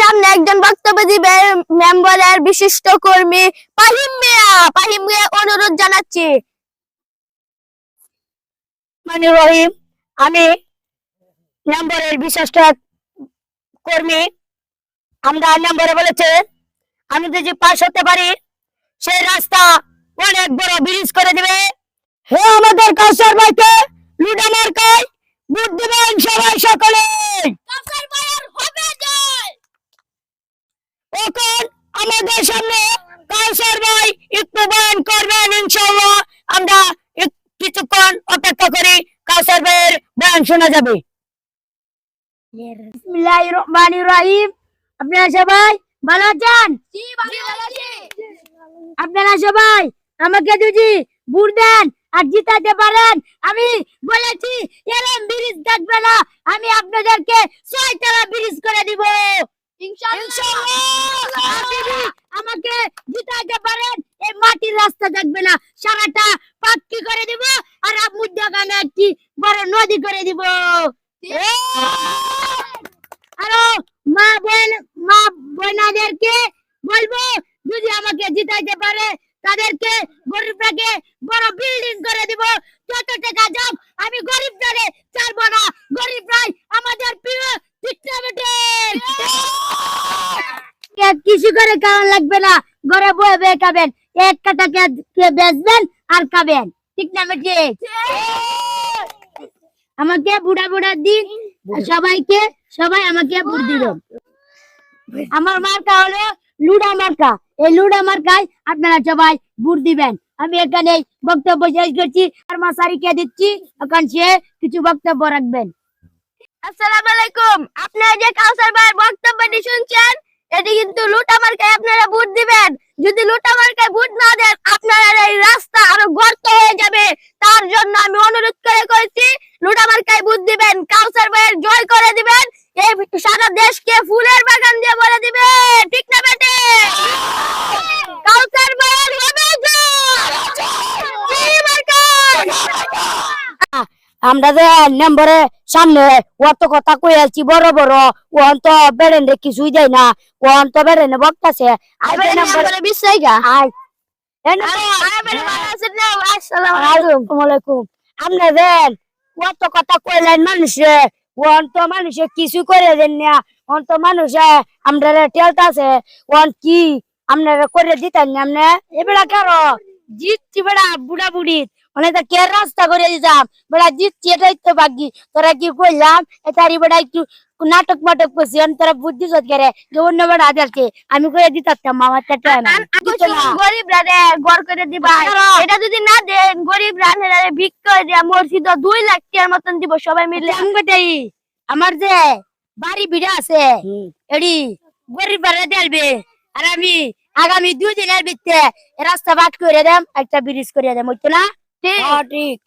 সামনে একজন বক্তব্য দিবে মেম্বারের বিশিষ্ট কর্মী পাহিম মিয়া। পাহিম মিয়া অনুরোধ জানাচ্ছি। মানে রহিম আমি নম্বরের বিশিষ্ট কর্মী। আমরা নম্বরে বলেছে আমি যদি পাশ হতে পারি সেই রাস্তা অনেক বড় ব্রিজ করে দিবে। হে আমাদের কাউসার ভাইকে লুডা মার্কায় ভোট সবাই সকলে এখন আমাদের সামনে কাউসার ভাই একটু বয়ান করবেন ইনশাআল্লাহ। আমরা কিছুক্ষণ অপেক্ষা করি কাউসার ভাইয়ের বয়ান শোনা যাবে। বিসমিল্লাহির রহমানির রহিম। আপনারা সবাই ভালো আছেন? আপনারা সবাই আমাকে যদি ভোট দেন আর জিতাতে পারেন আমি বলেছি এরম ব্রিজ থাকবে না। আমি আপনাদেরকে ছয়তলা ব্রিজ করে দিব। ইনশাআল্লাহ আর যদি আমাকে জিতাতে পারেন এই মাটির রাস্তা থাকবে না। সারাটা পাক্কি করে দিব? আর দোকানে একটি বড় নদী করে দিব। আরও মা বোন মা বোনাদেরকে বলব যদি আমাকে জিতাইতে পারে তাদেরকে গরিবটাকে বড় বিল্ডিং করে দিব। যত টাকা যাক আমি গরিবটারে ছাড়বো না। গরিবরাই আমাদের প্রিয় কিছু করে খাওয়ান লাগবে না। ঘরে বয়ে বয়ে খাবেন। এক কাটা কে বেচবেন আর খাবেন। ঠিক না বেটে আমাকে বুড়া বুড়া দিন সবাইকে সবাই আমাকে ভোট দিল আমার মার্কা হলো লুডা মার্কা। এই লুডা মার্কায় আপনারা সবাই ভোট দিবেন। আমি এখানে বক্তব্য শেষ করছি আর মাসারিকে দিচ্ছি এখন সে কিছু বক্তব্য রাখবেন। আসসালামু আলাইকুম। আপনারা যে কাউসার ভাইয়ের বক্তব্যটি শুনছেন এটি কিন্তু লুটা মার্কায় আপনারা ভোট দিবেন। যদি লুটা মার্কায় ভোট না দেন আপনারা এই রাস্তা আরও গর্ত হয়ে যাবে তার জন্য আমি অনুরোধ করে কইছি লুটা মার্কায় ভোট দিবেন কাউসার ভাইয়ের জয় করে দিবেন এই সারা দেশকে ফুলের বাগান দিয়ে ভরে দিবেন ঠিক না বেটে কাউসার ভাইয়ের হবে জয় মার্কা আমরা যে নম্বরে সামনে অত কথা কই আছি বড় বড়। ওহন তো বেড়েন রে কিছুই দেয় না। ওহন তো বেড়েন বক্তাছে। নম্বরে। বিশ্বাস গা আসসালামাইকুম আমরা দেন কত কথা কইলেন মানুষে ওহন তো মানুষে কিছু করে দেন না। ওহন তো মানুষে আমরা টেলতাছে ওহন কি আপনারা করে দিতেন না আপনি এবেলা কারও? জিতছি বেড়া বুড়া বুড়ি অনেক কে রাস্তা করে দিতাম বেড়া জিতছি এটাই তো বাকি তোরা কি কইলাম? এটারি বেড়া একটু নাটক মাটক করছি তোরা বুদ্ধি সৎ করে যে অন্য বেড়া আদেরকে আমি করে দিতাম আমার না। গরিব রানে গড় করে দিবা। এটা যদি না দেন গরিব রানে ভিক করে দিয়া মসজিদ দুই লাখ টাকার মতন দিব সবাই মিলে। আমার যে বাড়ি ভিড়া আছে এডি গরিব বাড়া দেলবে আর আমি আগামী দুই দিনের ভিতরে রাস্তা বাট করে দেম একটা ব্রিজ করে দেম হইতো না? ঠিক